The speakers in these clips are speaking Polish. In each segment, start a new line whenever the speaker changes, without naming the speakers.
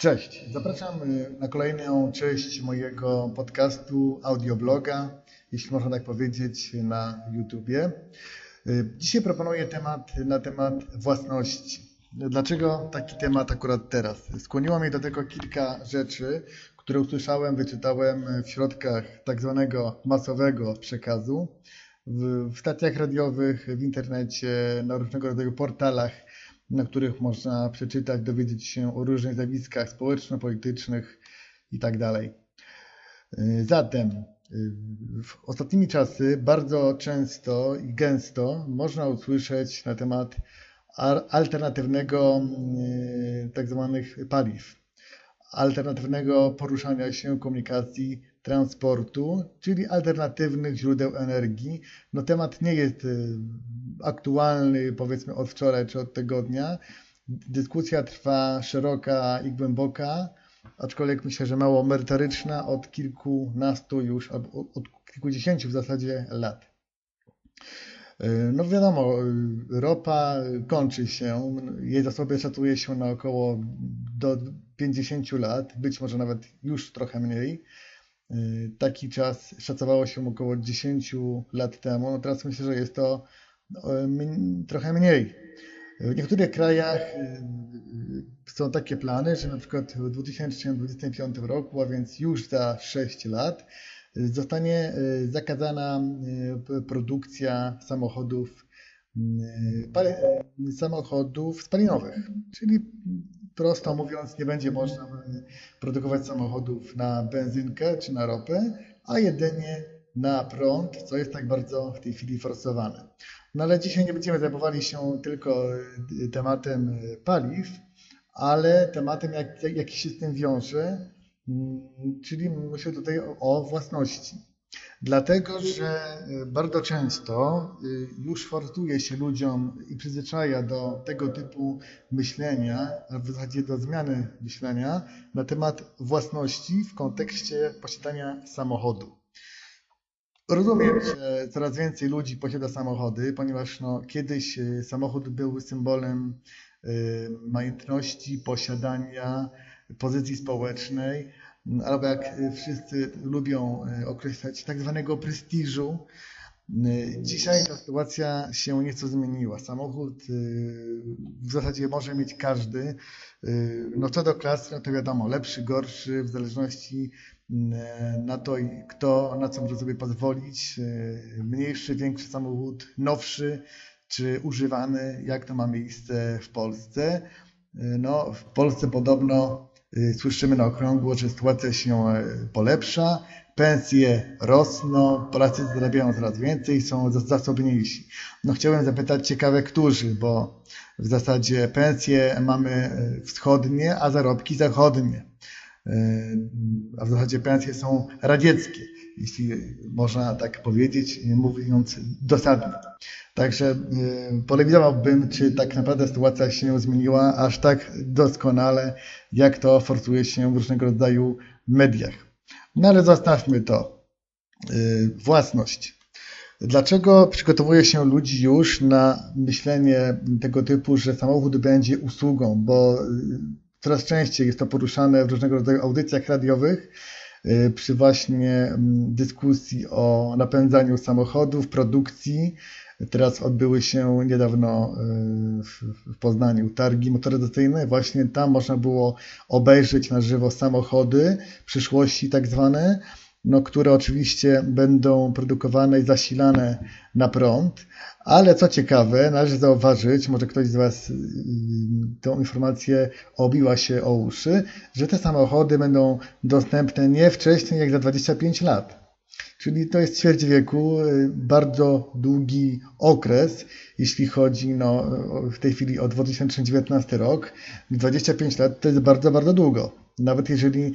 Cześć, zapraszam na kolejną część mojego podcastu, audiobloga, jeśli można tak powiedzieć, na YouTubie. Dzisiaj proponuję temat na temat własności. Dlaczego taki temat akurat teraz? Skłoniło mnie do tego kilka rzeczy, które usłyszałem, wyczytałem w środkach tak zwanego masowego przekazu, w, w stacjach radiowych, w internecie, na różnego rodzaju portalach, na których można przeczytać, dowiedzieć się o różnych zjawiskach społeczno-politycznych itd. Zatem w ostatnimi czasy bardzo często i gęsto można usłyszeć na temat alternatywnego tak zwanych paliw, alternatywnego poruszania się, komunikacji, transportu, czyli alternatywnych źródeł energii. No temat nie jest aktualny powiedzmy od wczoraj czy od tygodnia. Dyskusja trwa szeroka i głęboka, aczkolwiek myślę, że mało merytoryczna od kilkunastu już, albo od kilkudziesięciu w zasadzie lat. No wiadomo, ropa kończy się, jej zasoby szacuje się na około do 50 lat, być może nawet już trochę mniej. Taki czas szacowało się około 10 lat temu, no teraz myślę, że jest to trochę mniej. W niektórych krajach są takie plany, że na przykład w 2025 roku, a więc już za 6 lat, zostanie zakazana produkcja samochodów, samochodów spalinowych. Czyli prosto mówiąc, nie będzie można produkować samochodów na benzynkę czy na ropę, a jedynie na prąd, co jest tak bardzo w tej chwili forsowane. No ale dzisiaj nie będziemy zajmowali się tylko tematem paliw, ale tematem, jak, jaki się z tym wiąże, czyli myślę tutaj o własności. Dlatego, że bardzo często już forsuje się ludziom i przyzwyczaja do tego typu myślenia, a w zasadzie do zmiany myślenia na temat własności w kontekście posiadania samochodu. Rozumiem, że coraz więcej ludzi posiada samochody, ponieważ no, kiedyś samochód był symbolem majątności, posiadania, pozycji społecznej, albo jak wszyscy lubią określać, tak zwanego prestiżu. Dzisiaj ta sytuacja się nieco zmieniła. Samochód w zasadzie może mieć każdy. No co do klasy, no to wiadomo, lepszy, gorszy, w zależności na to, kto na co może sobie pozwolić. Mniejszy, większy samochód, nowszy czy używany, jak to ma miejsce w Polsce. No, w Polsce podobno słyszymy na okrągło, że sytuacja się polepsza, pensje rosną, Polacy zarabiają coraz więcej, są zasobniejsi. No chciałem zapytać ciekawe, którzy, bo w zasadzie pensje mamy wschodnie, a zarobki zachodnie. A w zasadzie pensje są radzieckie, jeśli można tak powiedzieć, mówiąc dosadnie. Także polemizowałbym, czy tak naprawdę sytuacja się zmieniła aż tak doskonale, jak to forsuje się w różnego rodzaju mediach. No ale zostawmy to. Własność. Dlaczego przygotowuje się ludzi już na myślenie tego typu, że samochód będzie usługą? Bo coraz częściej jest to poruszane w różnego rodzaju audycjach radiowych przy właśnie dyskusji o napędzaniu samochodów, produkcji. Teraz odbyły się niedawno w Poznaniu targi motoryzacyjne. Właśnie tam można było obejrzeć na żywo samochody przyszłości tak zwane, no, które oczywiście będą produkowane i zasilane na prąd. Ale co ciekawe, należy zauważyć, może ktoś z Was tą informację obiła się o uszy, że te samochody będą dostępne nie wcześniej jak za 25 lat. Czyli to jest ćwierć wieku, bardzo długi okres, jeśli chodzi no, w tej chwili o 2019 rok. 25 lat to jest bardzo, bardzo długo. Nawet jeżeli,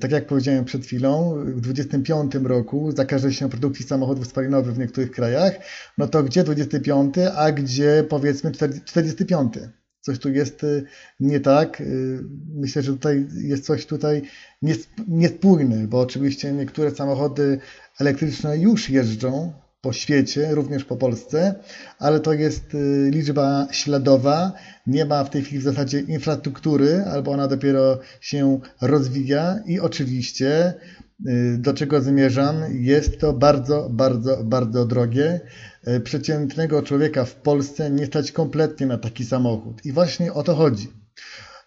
tak jak powiedziałem przed chwilą, w 2025 roku zakaże się produkcji samochodów spalinowych w niektórych krajach, no to gdzie 25, a gdzie powiedzmy 45? Coś tu jest nie tak. Myślę, że tutaj jest coś tutaj niespójne, bo oczywiście niektóre samochody elektryczne już jeżdżą po świecie, również po Polsce, ale to jest y, liczba śladowa. Nie ma w tej chwili w zasadzie infrastruktury, albo ona dopiero się rozwija i oczywiście y, do czego zmierzam, jest to bardzo, bardzo, bardzo drogie. Y, przeciętnego człowieka w Polsce nie stać kompletnie na taki samochód. I właśnie o to chodzi.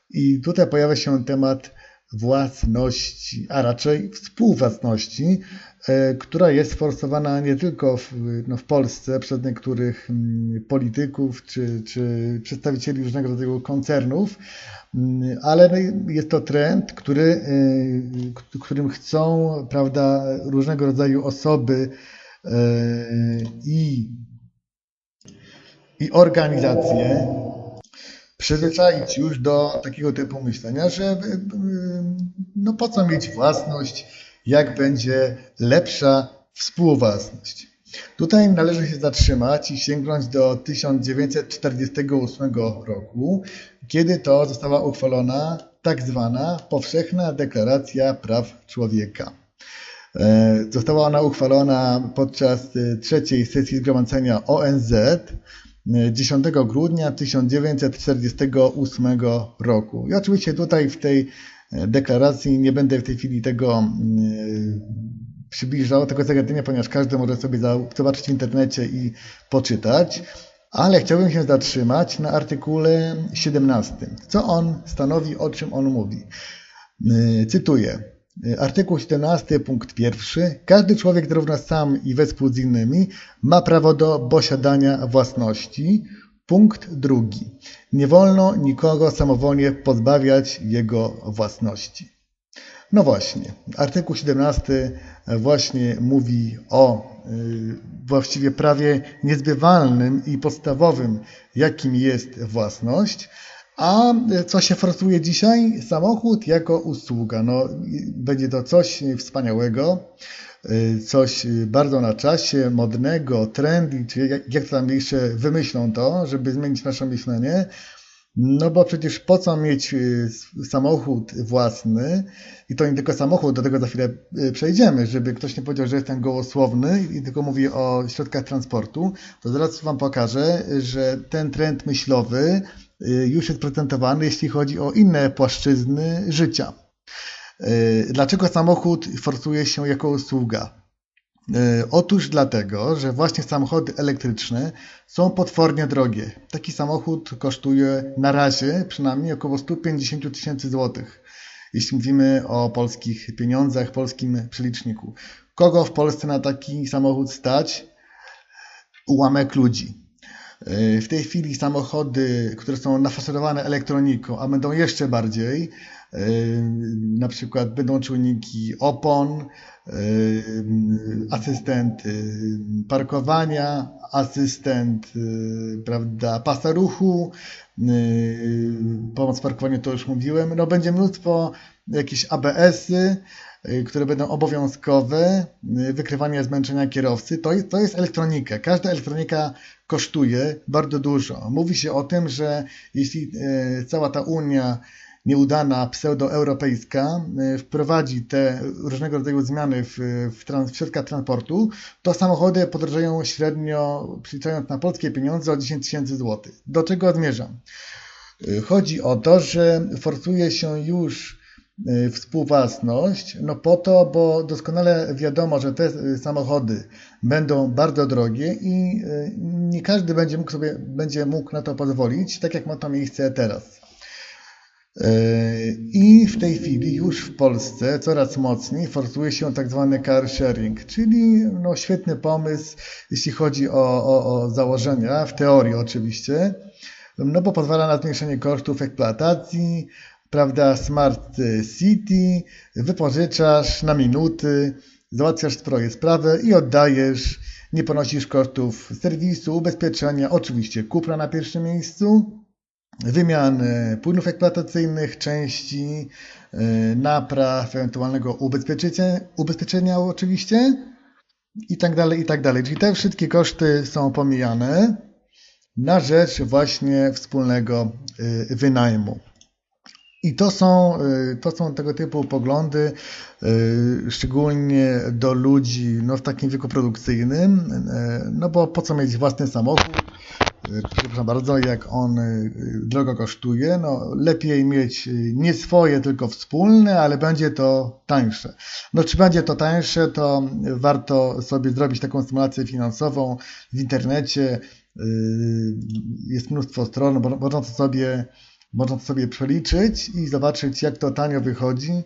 I tutaj pojawia się temat własności, a raczej współwłasności, która jest forsowana nie tylko w, no w Polsce przez niektórych mm, polityków czy, czy przedstawicieli różnego rodzaju koncernów, mm, ale jest to trend, który, e, którym chcą prawda, różnego rodzaju osoby e, i, i organizacje przyzwyczaić już do takiego typu myślenia, że e, e, no po co mieć własność, jak będzie lepsza współwłasność. Tutaj należy się zatrzymać i sięgnąć do 1948 roku, kiedy to została uchwalona tak zwana Powszechna Deklaracja Praw Człowieka. E, została ona uchwalona podczas trzeciej sesji Zgromadzenia ONZ 10 grudnia 1948 roku. I oczywiście tutaj w tej e, deklaracji nie będę w tej chwili tego e, przybliżał, tego zagadnienia, ponieważ każdy może sobie zobaczyć w internecie i poczytać, ale chciałbym się zatrzymać na artykule 17. Co on stanowi, o czym on mówi? E, cytuję. Artykuł 17, punkt 1. Każdy człowiek, zarówno sam i wespół z innymi, ma prawo do posiadania własności. Punkt drugi. Nie wolno nikogo samowolnie pozbawiać jego własności. No właśnie, artykuł 17 właśnie mówi o y, właściwie prawie niezbywalnym i podstawowym, jakim jest własność. A co się forsuje dzisiaj? Samochód jako usługa. No, będzie to coś wspaniałego, coś bardzo na czasie, modnego, trendy, czy jak, jak tam jeszcze wymyślą to, żeby zmienić nasze myślenie. No bo przecież po co mieć y, samochód własny i to nie tylko samochód, do tego za chwilę przejdziemy, żeby ktoś nie powiedział, że jestem gołosłowny i tylko mówię o środkach transportu, to zaraz Wam pokażę, że ten trend myślowy już jest prezentowany, jeśli chodzi o inne płaszczyzny życia. Y, dlaczego samochód forsuje się jako usługa? Y, otóż dlatego, że właśnie samochody elektryczne są potwornie drogie. Taki samochód kosztuje na razie przynajmniej około 150 tysięcy złotych, jeśli mówimy o polskich pieniądzach, polskim przeliczniku. Kogo w Polsce na taki samochód stać? Ułamek ludzi. W tej chwili samochody, które są nafacerowane elektroniką, a będą jeszcze bardziej, na przykład będą czujniki opon, asystent parkowania, asystent prawda, pasa ruchu, pomoc w parkowaniu to już mówiłem. No, będzie mnóstwo jakieś ABS-y, Y, które będą obowiązkowe, y, wykrywanie zmęczenia kierowcy, to jest, to jest elektronika. Każda elektronika kosztuje bardzo dużo. Mówi się o tym, że jeśli y, cała ta Unia nieudana, pseudoeuropejska wprowadzi te różnego rodzaju zmiany w, w, trans, w środkach transportu, to samochody podrożeją średnio, przeliczając na polskie pieniądze, o 10 tysięcy złotych. Do czego zmierzam? Chodzi o to, że forsuje się już Y, współwłasność? No po to, bo doskonale wiadomo, że te y, samochody będą bardzo drogie i y, nie każdy będzie mógł sobie będzie mógł na to pozwolić, tak jak ma to miejsce teraz. I w tej chwili już w Polsce coraz mocniej forsuje się tak zwany car sharing, czyli no świetny pomysł, jeśli chodzi o, o, o założenia, w teorii oczywiście, no bo pozwala na zmniejszenie kosztów eksploatacji, prawda, Smart City, wypożyczasz na minuty, załatwiasz swoje sprawy i oddajesz, nie ponosisz kosztów serwisu, ubezpieczenia, oczywiście kupra na pierwszym miejscu, wymiany płynów eksploatacyjnych, części, e, napraw, ewentualnego ubezpieczenia, ubezpieczenia oczywiście i tak dalej, i tak dalej. Czyli te wszystkie koszty są pomijane na rzecz właśnie wspólnego e, wynajmu. I to są, to są tego typu poglądy, szczególnie do ludzi no, w takim wieku produkcyjnym, no bo po co mieć własny samochód, przepraszam bardzo, jak on y, drogo kosztuje, no lepiej mieć y, nie swoje, tylko wspólne, ale będzie to tańsze. No czy będzie to tańsze, to warto sobie zrobić taką symulację finansową w internecie. Y, jest mnóstwo stron, można sobie, można sobie przeliczyć i zobaczyć, jak to tanio wychodzi.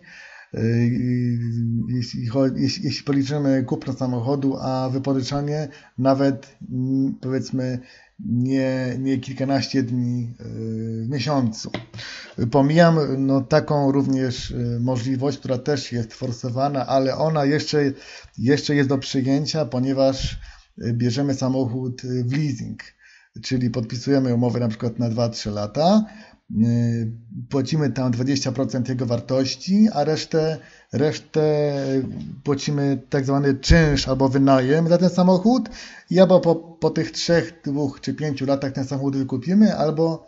Jeśli, jeśli, jeśli policzymy kupno samochodu, a wypożyczanie nawet mm, powiedzmy nie, nie kilkanaście dni e, w miesiącu. Pomijam no, taką również e, możliwość, która też jest forsowana, ale ona jeszcze, jeszcze jest do przyjęcia, ponieważ bierzemy samochód w leasing, czyli podpisujemy umowę na przykład na 2-3 lata, płacimy tam 20% jego wartości, a resztę, resztę płacimy tak zwany czynsz albo wynajem za ten samochód i albo po, po tych 3, 2 czy 5 latach ten samochód wykupimy, albo,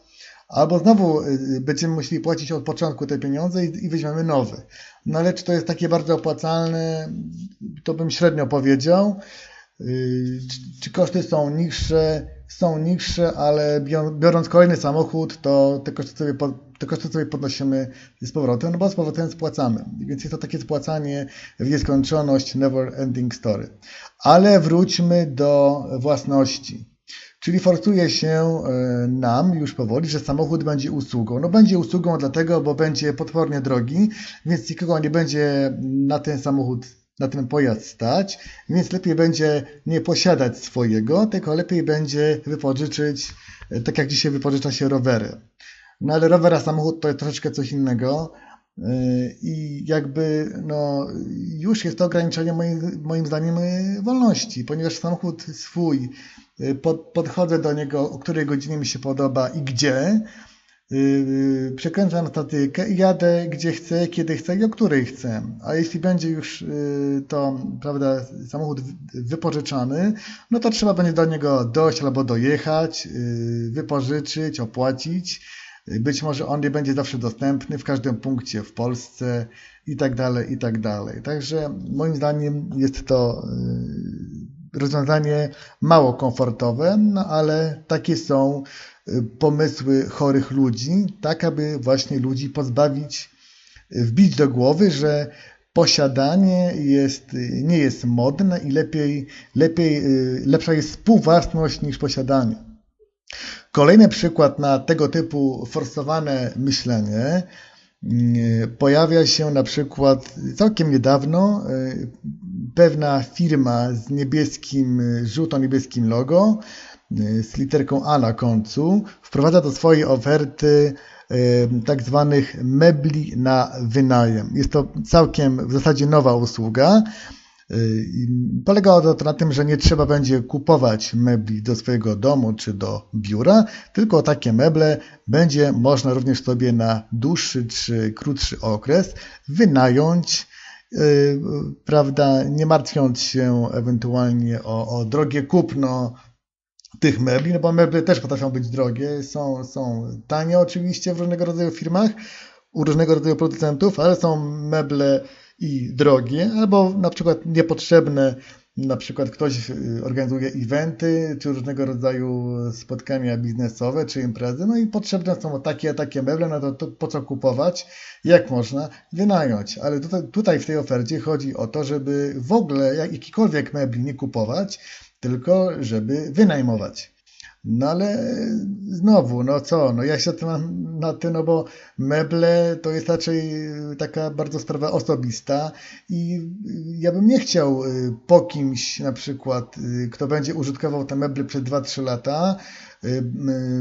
albo znowu y, będziemy musieli płacić od początku te pieniądze i, i weźmiemy nowy. No ale czy to jest takie bardzo opłacalne, to bym średnio powiedział. Y, czy koszty są niższe? Są niższe, ale biorąc kolejny samochód, to te koszty sobie, te koszty sobie podnosimy z powrotem, no bo z powrotem spłacamy. Więc jest to takie spłacanie w nieskończoność, never ending story. Ale wróćmy do własności. Czyli forsuje się e, nam już powoli, że samochód będzie usługą. No będzie usługą dlatego, bo będzie potwornie drogi, więc nikogo nie będzie na ten samochód na ten pojazd stać, więc lepiej będzie nie posiadać swojego, tylko lepiej będzie wypożyczyć, e, tak jak dzisiaj wypożycza się rowery. No ale rower a samochód to jest troszeczkę coś innego e, i jakby no, już jest to ograniczenie moim, moim zdaniem e, wolności, ponieważ samochód swój, pod, podchodzę do niego, o której godzinie mi się podoba i gdzie, przekręcam statykę i jadę gdzie chcę, kiedy chcę i o której chcę. A jeśli będzie już yy, to, prawda, samochód wypożyczany, no to trzeba będzie do niego dojść albo dojechać, wypożyczyć, opłacić. Być może on nie będzie zawsze dostępny w każdym punkcie w Polsce i tak dalej, i tak dalej. Także moim zdaniem jest to rozwiązanie mało komfortowe, no ale takie są pomysły chorych ludzi, tak aby właśnie ludzi pozbawić, wbić do głowy, że posiadanie jest, nie jest modne i lepiej, lepiej, lepsza jest współwłasność niż posiadanie. Kolejny przykład na tego typu forsowane myślenie mm, pojawia się na przykład całkiem niedawno pewna firma z niebieskim, żółto-niebieskim logo z literką A na końcu, wprowadza do swojej oferty tak zwanych mebli na wynajem. Jest to całkiem w zasadzie nowa usługa. Polega to na tym, że nie trzeba będzie kupować mebli do swojego domu czy do biura, tylko takie meble będzie można również sobie na dłuższy czy krótszy okres wynająć, prawda, nie martwiąc się ewentualnie o, o drogie kupno tych mebli, no bo meble też potrafią być drogie, są, są tanie oczywiście w różnego rodzaju firmach, u różnego rodzaju producentów, ale są meble i drogie, albo na przykład niepotrzebne, na przykład ktoś y, organizuje eventy, czy różnego rodzaju spotkania biznesowe, czy imprezy, no i potrzebne są takie, takie meble, no to, to po co kupować, jak można wynająć. Ale tutaj, tutaj w tej ofercie chodzi o to, żeby w ogóle jakikolwiek mebli nie kupować, tylko żeby wynajmować. No ale znowu, no co, no ja się mam na tym, no bo meble to jest raczej taka bardzo sprawa osobista i ja bym nie chciał y, po kimś na przykład, y, kto będzie użytkował te meble przez 2-3 lata, y,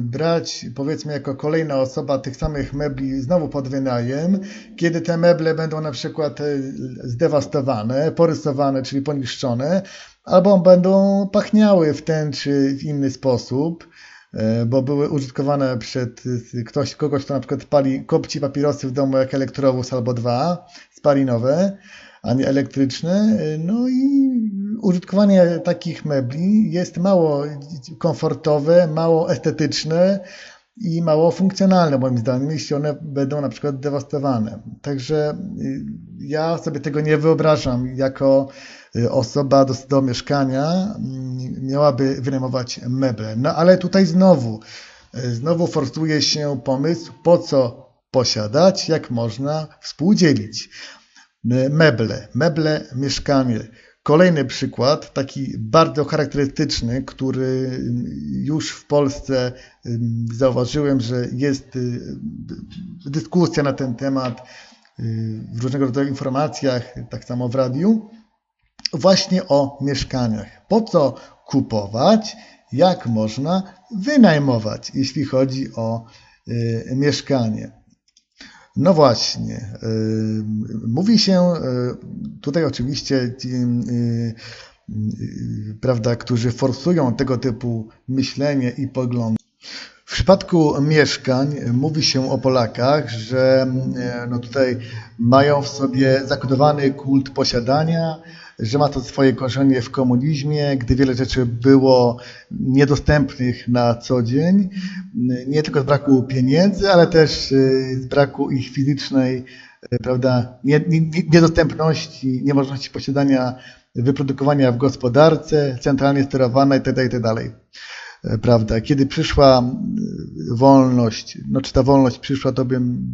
brać powiedzmy jako kolejna osoba tych samych mebli znowu pod wynajem, kiedy te meble będą na przykład zdewastowane, porysowane, czyli poniszczone, albo będą pachniały w ten czy w inny sposób, e, bo były użytkowane przed ktoś, kogoś, kto na przykład pali, kopci papierosy w domu jak elektrowóz albo dwa, spalinowe, a nie elektryczne. E, no i użytkowanie takich mebli jest mało komfortowe, mało estetyczne, i mało funkcjonalne moim zdaniem, jeśli one będą na przykład dewastowane. Także y, ja sobie tego nie wyobrażam jako y, osoba do, do mieszkania mm, miałaby wynajmować meble. No ale tutaj znowu, y, znowu forsuje się pomysł, po co posiadać, jak można współdzielić. Meble, meble, mieszkanie. Kolejny przykład, taki bardzo charakterystyczny, który już w Polsce zauważyłem, że jest y, dyskusja na ten temat y, w różnego rodzaju informacjach, tak samo w radiu, właśnie o mieszkaniach. Po co kupować, jak można wynajmować, jeśli chodzi o y, mieszkanie. No właśnie. Mówi się tutaj oczywiście ci, prawda, którzy forsują tego typu myślenie i poglądy. W przypadku mieszkań mówi się o Polakach, że no tutaj mają w sobie zakodowany kult posiadania, że ma to swoje korzenie w komunizmie, gdy wiele rzeczy było niedostępnych na co dzień, nie tylko z braku pieniędzy, ale też y, z braku ich fizycznej, y, prawda, niedostępności, niemożności posiadania, wyprodukowania w gospodarce, centralnie sterowana itd., itd. Y, prawda, kiedy przyszła wolność, no czy ta wolność przyszła, to bym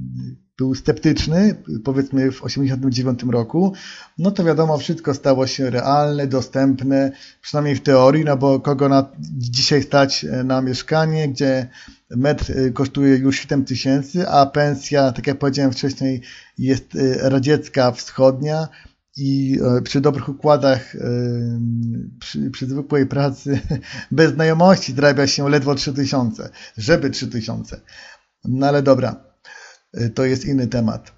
był sceptyczny, powiedzmy w 1989 roku, no to wiadomo, wszystko stało się realne, dostępne, przynajmniej w teorii, no bo kogo na, dzisiaj stać e, na mieszkanie, gdzie metr e, kosztuje już 7 tysięcy, a pensja, tak jak powiedziałem wcześniej, jest e, radziecka, wschodnia, i przy dobrych układach, przy, przy zwykłej pracy, bez znajomości zarabia się ledwo 3000, żeby 3000. No ale dobra, Y, to jest inny temat.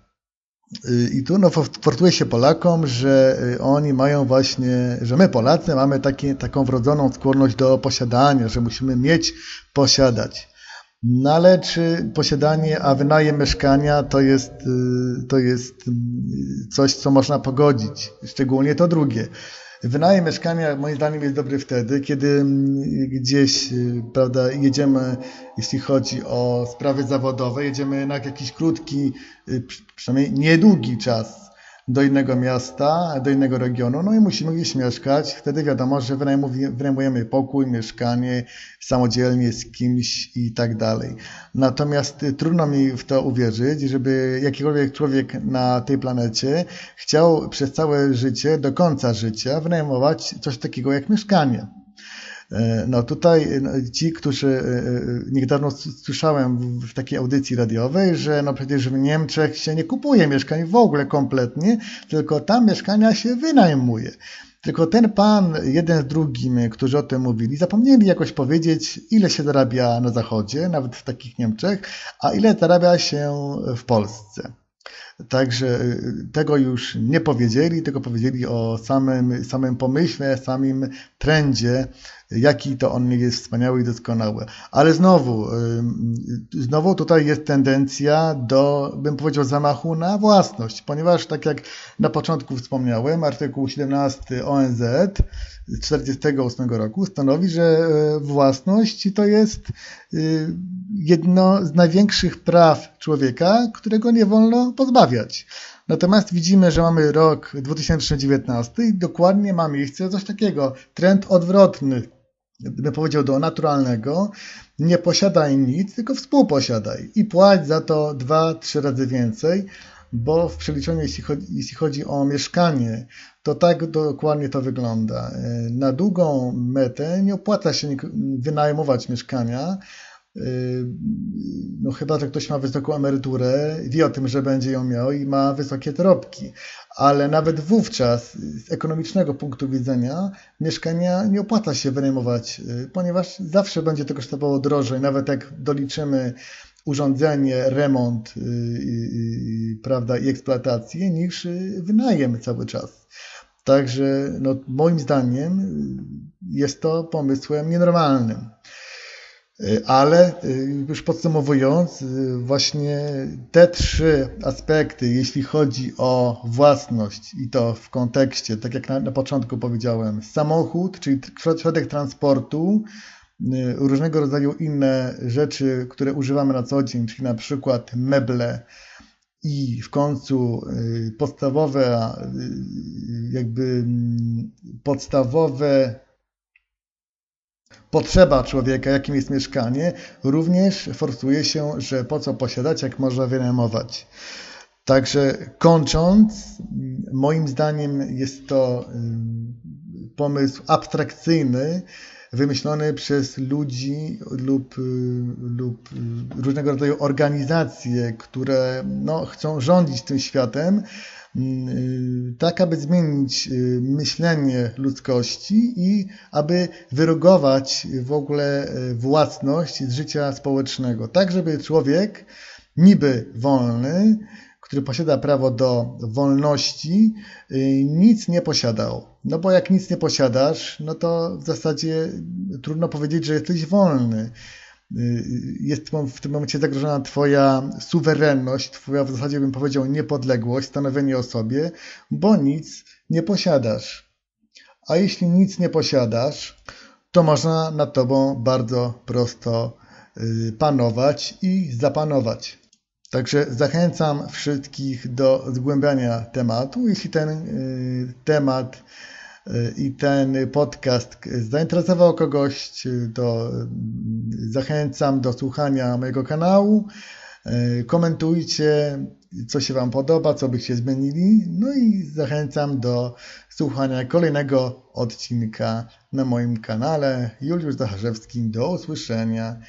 I tu no, fortuje się Polakom, że oni mają właśnie, że my Polacy mamy taki, taką wrodzoną skłonność do posiadania, że musimy mieć, posiadać. No ale czy posiadanie, a wynajem mieszkania to jest, to jest coś, co można pogodzić, szczególnie to drugie. Wynajem mieszkania moim zdaniem jest dobry wtedy, kiedy mm, gdzieś y, prawda, jedziemy, jeśli chodzi o sprawy zawodowe, jedziemy na jakiś krótki, y, przynajmniej niedługi czas do innego miasta, do innego regionu, no i musimy gdzieś mieszkać. Wtedy wiadomo, że wynajmujemy pokój, mieszkanie samodzielnie z kimś i tak dalej. Natomiast trudno mi w to uwierzyć, żeby jakikolwiek człowiek na tej planecie chciał przez całe życie, do końca życia wynajmować coś takiego jak mieszkanie. E, no tutaj no, ci, którzy e, e, niedawno słyszałem w takiej audycji radiowej, że no przecież w Niemczech się nie kupuje mieszkań w ogóle kompletnie, tylko tam mieszkania się wynajmuje. Tylko ten pan, jeden z drugim, którzy o tym mówili, zapomnieli jakoś powiedzieć, ile się zarabia na Zachodzie, nawet w takich Niemczech, a ile zarabia się w Polsce. Także tego już nie powiedzieli, tylko powiedzieli o samym, samym pomyśle, samym trendzie jaki to on jest wspaniały i doskonały. Ale znowu, znowu tutaj jest tendencja do, bym powiedział, zamachu na własność, ponieważ tak jak na początku wspomniałem, artykuł 17 ONZ z 1948 roku stanowi, że własność to jest jedno z największych praw człowieka, którego nie wolno pozbawiać. Natomiast widzimy, że mamy rok 2019 i dokładnie ma miejsce coś takiego. Trend odwrotny bym powiedział, do naturalnego, nie posiadaj nic, tylko współposiadaj i płać za to dwa, trzy razy więcej, bo w przeliczeniu, jeśli chodzi, jeśli chodzi o mieszkanie, to tak dokładnie to wygląda. Na długą metę nie opłaca się wynajmować mieszkania, no chyba, że ktoś ma wysoką emeryturę, wie o tym, że będzie ją miał i ma wysokie zarobki ale nawet wówczas z ekonomicznego punktu widzenia mieszkania nie opłaca się wynajmować, y, ponieważ zawsze będzie to kosztowało drożej, nawet jak doliczymy urządzenie, remont yy, prawda, i eksploatację, niż wynajem cały czas. Także no, moim zdaniem jest to pomysłem nienormalnym. Y, ale y, już podsumowując, y, właśnie te trzy aspekty, jeśli chodzi o własność i to w kontekście, tak jak na, na początku powiedziałem, samochód, czyli środek transportu, różnego rodzaju inne rzeczy, które używamy na co dzień, czyli na przykład meble i w końcu podstawowe, jakby mm, podstawowe potrzeba człowieka, jakim jest mieszkanie, również forsuje się, że po co posiadać, jak można wynajmować. Także kończąc, moim zdaniem jest to pomysł abstrakcyjny, wymyślony przez ludzi lub, lub różnego rodzaju organizacje, które no, chcą rządzić tym światem, tak aby zmienić y, myślenie ludzkości i aby wyrugować w ogóle y, własność z życia społecznego, tak żeby człowiek niby wolny, który posiada prawo do wolności, y, nic nie posiadał. No bo jak nic nie posiadasz, no to w zasadzie trudno powiedzieć, że jesteś wolny. Y, jest w tym momencie zagrożona Twoja suwerenność, Twoja w zasadzie bym powiedział niepodległość, stanowienie o sobie, bo nic nie posiadasz. A jeśli nic nie posiadasz, to można nad Tobą bardzo prosto y, panować i zapanować. Także zachęcam wszystkich do zgłębiania tematu. Jeśli ten y, temat i ten podcast zainteresował kogoś, to zachęcam do słuchania mojego kanału. Komentujcie, co się Wam podoba, co byście zmienili. No i zachęcam do słuchania kolejnego odcinka na moim kanale. Juliusz Zacharzewski. Do usłyszenia.